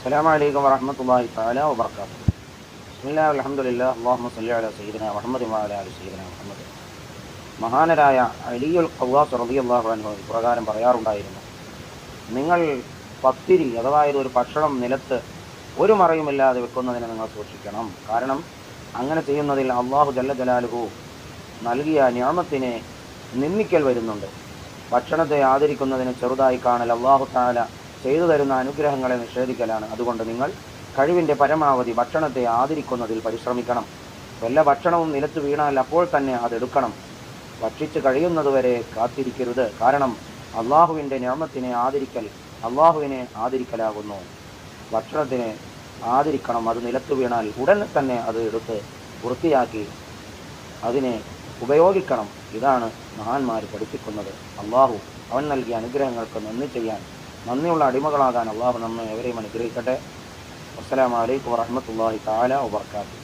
السلام عليكم ورحمة الله تعالى وبركاته بسم الله والحمد لله اللهم صل على سيدنا محمد وعلى آل سيدنا محمد മഹാനരായ അലിയുൽ ഖവാസ് റളിയല്ലാഹു അൻഹു ഇപ്രകാരം പറയാറുണ്ടായിരുന്നു നിങ്ങൾ പത്തിരി അഥവാ ഒരു ഭക്ഷണം നിലത്ത് ഒരു മറയുമില്ലാതെ വെക്കുന്നതിനെ നിങ്ങൾ സൂക്ഷിക്കണം കാരണം അങ്ങനെ ചെയ്യുന്നതിൽ അള്ളാഹു ജല്ല ജലാലുഹു നൽകിയ ഞാമത്തിനെ നിന്ദിക്കൽ വരുന്നുണ്ട് ഭക്ഷണത്തെ ആദരിക്കുന്നതിന് ചെറുതായി കാണൽ അള്ളാഹു താല ചെയ്തു തരുന്ന അനുഗ്രഹങ്ങളെ നിഷേധിക്കലാണ്. അതുകൊണ്ട് നിങ്ങൾ കഴിവിന്റെ പരമാവധി ഭക്ഷണത്തെ ആദരിക്കുന്നതിൽ പരിശ്രമിക്കണം. വല്ല ഭക്ഷണവും നിലത്ത് വീണാൽ അപ്പോൾ തന്നെ അതെടുക്കണം ഭക്ഷിച്ച് കഴിയുന്നതുവരെ കാത്തിരിക്കരുത്. കാരണം അള്ളാഹുവിന്റെ നിയമത്തിനെ ആദരിക്കൽ അള്ളാഹുവിനെ ആദരിക്കലാകുന്നു. ഭക്ഷണത്തിനെ ആദരിക്കണം. അത് നിലത്ത് വീണാൽ ഉടൻ തന്നെ അത് എടുത്ത് വൃത്തിയാക്കി അതിനെ ഉപയോഗിക്കണം. ഇതാണ് മഹാന്മാർ പഠിപ്പിക്കുന്നത്. അള്ളാഹു അവൻ നൽകിയ അനുഗ്രഹങ്ങൾക്ക് നന്ദി ചെയ്യാൻ നന്ദിയുള്ള അടിമകളാകാൻ അള്ളാഹു നമ്മെ എവരെയും അനുഗ്രഹിക്കട്ടെ. അസ്സലാമലൈക്കും വറഹമത്തല്ലാഹി താല വബർക്കാത്തു.